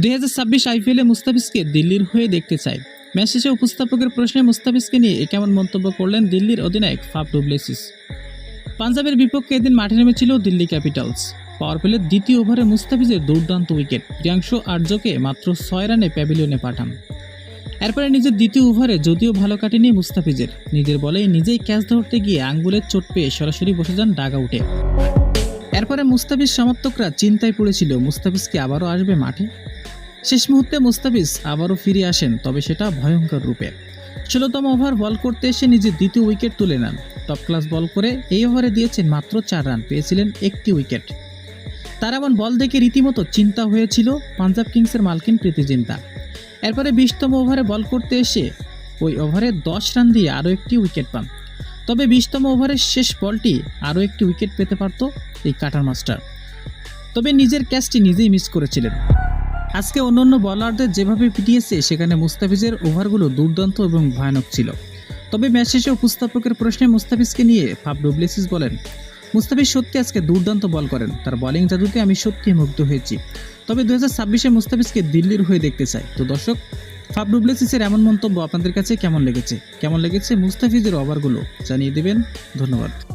দুই হাজার ছাব্বিশ আইপিএলে মুস্তাফিজকে দিল্লির হয়ে দেখতে চায় ম্যাচ শেষে উপস্থাপকের প্রশ্নে মুস্তাফিজকে নিয়ে কেমন মন্তব্য করলেন দিল্লির অধিনায়ক ফাফ ডুপ্লেসিস পাঞ্জাবের বিপক্ষে এদিন মাঠে নেমেছিল দিল্লি ক্যাপিটালস। পাওয়ার প্লের দ্বিতীয় ওভারে মুস্তাফিজের দুর্দান্ত উইকেট। প্রিয়াংশু আর্যকে মাত্র ছয় রানে প্যাভিলিয়নে পাঠান। এরপরে নিজের দ্বিতীয় ওভারে যদিও ভালো কাটেনি মুস্তাফিজের। নিজের বলেই নিজেই ক্যাচ ধরতে গিয়ে আঙ্গুলের চোট পেয়ে সরাসরি বসে যান ডাগা উঠে। এরপরে মুস্তাফিজ সমর্থকরা চিন্তায় পড়েছিল মুস্তাফিজকে আবারও আসবে মাঠে? শেষ মুহূর্তে মুস্তাফিজ আবারও ফিরে আসেন, তবে সেটা ভয়ঙ্কর রূপে। ষোলোতম ওভার বল করতে এসে নিজের দ্বিতীয় উইকেট তুলে নেন। টপ ক্লাস বল করে এই ওভারে দিয়েছেন মাত্র চার রান, পেয়েছিলেন একটি উইকেট। তার এমন বল দেখে রীতিমতো চিন্তা হয়েছিল পাঞ্জাব কিংসের মালকিন প্রীতি চিন্তা এরপরে বিশতম ওভারে বল করতে এসে ওই ওভারে দশ রান দিয়ে আরও একটি উইকেট পান। তবে বিশতম ওভারের শেষ বলটি আরও একটি উইকেট পেতে পারত এই কাটার মাস্টার। তবে নিজের ক্যাচটি নিজেই মিস করেছিলেন। আজকে অন্যান্য বলারদের যেভাবে পিটিয়েছে, সেখানে মুস্তাফিজের ওভারগুলো দুর্দান্ত এবং ভয়ানক ছিল। তবে ম্যাচ শেষে উপস্থাপকের প্রশ্নে মুস্তাফিজকে নিয়ে ফাব ডুপ্লেসিস বলেন, মুস্তাফিজ সত্যি আজকে দুর্দান্ত বল করেন। তার বোলিং জাদুতে আমি সত্যি মুগ্ধ হয়েছি। তবে দু হাজার ছাব্বিশে মুস্তাফিজকে দিল্লির হয়ে দেখতে চাই। তো দর্শক ফাব ডুপ্লেসিসের এমন মন্তব্য আপনাদের কাছে কেমন লেগেছে? কেমন লেগেছে মুস্তাফিজের ওভারগুলো? জানিয়ে দেবেন। ধন্যবাদ।